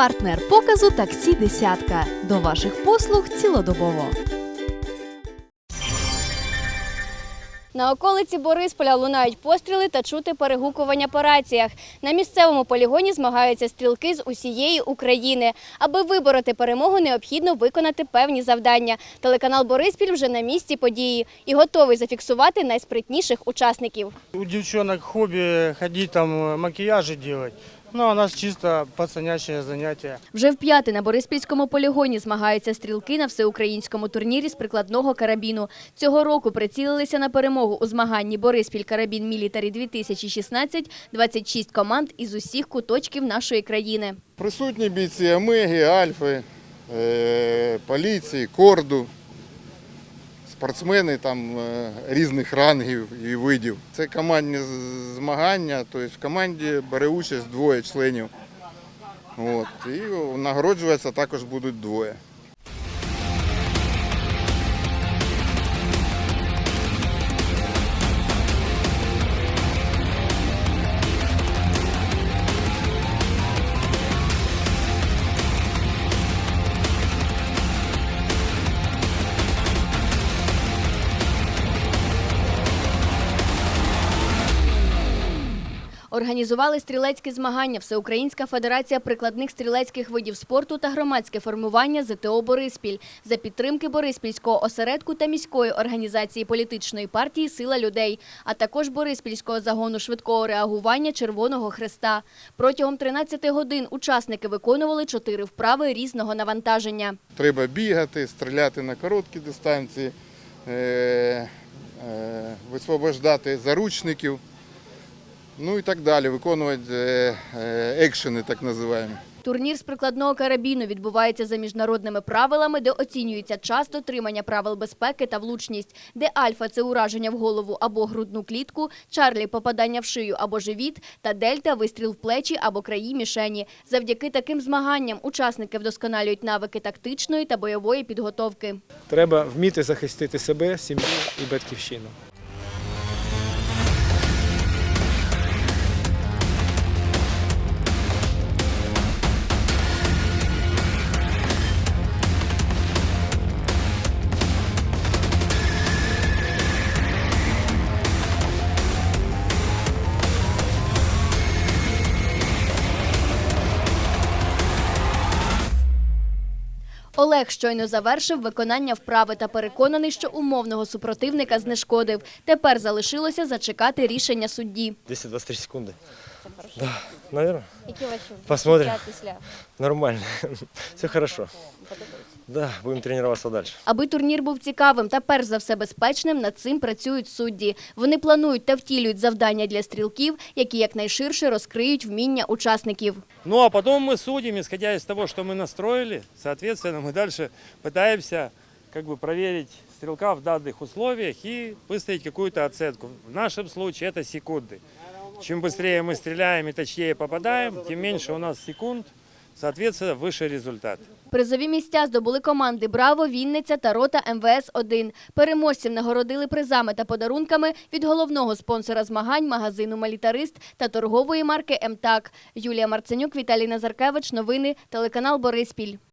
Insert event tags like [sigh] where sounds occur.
Партнер показу таксі Десятка. До ваших послуг цілодобово. На околиці Борисполя лунають постріли та чути перегукування по раціях. На місцевому полігоні змагаються стрілки з усієї України. Аби вибороти перемогу, необхідно виконати певні завдання. Телеканал Бориспіль вже на місці події і готовий зафіксувати найспритніших учасників. У девчонок хобби ходить там макияжи делать. Ну, у нас чисто пацанячее занятие. Вже вп'яте на Бориспільському полігоні змагаються стрілки на всеукраїнському турнірі з прикладного карабіну. Цього року прицілилися на перемогу у змаганні Бориспіль Карабін Мілітарі 2016 26 команд із усіх куточків нашої країни. Присутні бійці Омеги, Альфи, е, поліції, корду, спортсмени там е, різних рангів і видів. Це командні змагання, тобто в команді бере участь двоє членів. От, і нагороджуватися також будуть двоє. Організували стрілецькі змагання Всеукраїнська федерація прикладних стрілецьких видів спорту та громадське формування ЗТО Бориспіль за підтримки Бориспільського осередку та міської організації політичної партії Сила людей, а також Бориспільського загону швидкого реагування Червоного Хреста. Протягом 13 годин учасники виконували чотири вправи різного навантаження. Треба бігати, стріляти на короткі дистанції, е, е, висвобождати заручників, ну і так далі, виконувати е, е, екшени, так називаємо. Турнір з прикладного карабіну відбувається за міжнародними правилами, де оцінюється час дотримання правил безпеки та влучність, де альфа це ураження в голову або грудну клітку, чарлі попадання в шию або живіт, та дельта вистріл в плечі або краї мішені. Завдяки таким змаганням учасники вдосконалюють навики тактичної та бойової підготовки. Треба вміти захистити себе, сім'ю і батьківщину. Олег щойно завершив виконання вправи та переконаний, що умовного супротивника знешкодив. Тепер залишилося зачекати рішення судді 223 секунды. Да, наверное. Які ваші Посмотрим. після? Нормально. [laughs] Все хорошо. Да, будем тренироваться дальше. Аби турнір був цікавим та перш за все безпечним, над цим працюють судді. Вони планують та втілюють завдання для стрілків, які якнайширше розкриють вміння учасників. Ну а потом мы судим, исходя из того, что мы настроили, соответственно, мы дальше пытаемся как бы проверить стрелка в данных условиях и выставить какую-то оценку. В нашем случае это секунды. Чем быстрее мы стреляем и точнее попадаем, тем меньше у нас секунд, соответственно, выше результат. Призові місця здобули команди Браво, Вінниця та рота МВС 1 Переможців нагородили призами та подарунками від головного спонсора змагань магазину Малітарист та торгової марки МТАК. Юлія Марценюк, Віталій Назаркевич. Новини телеканал Бориспіль.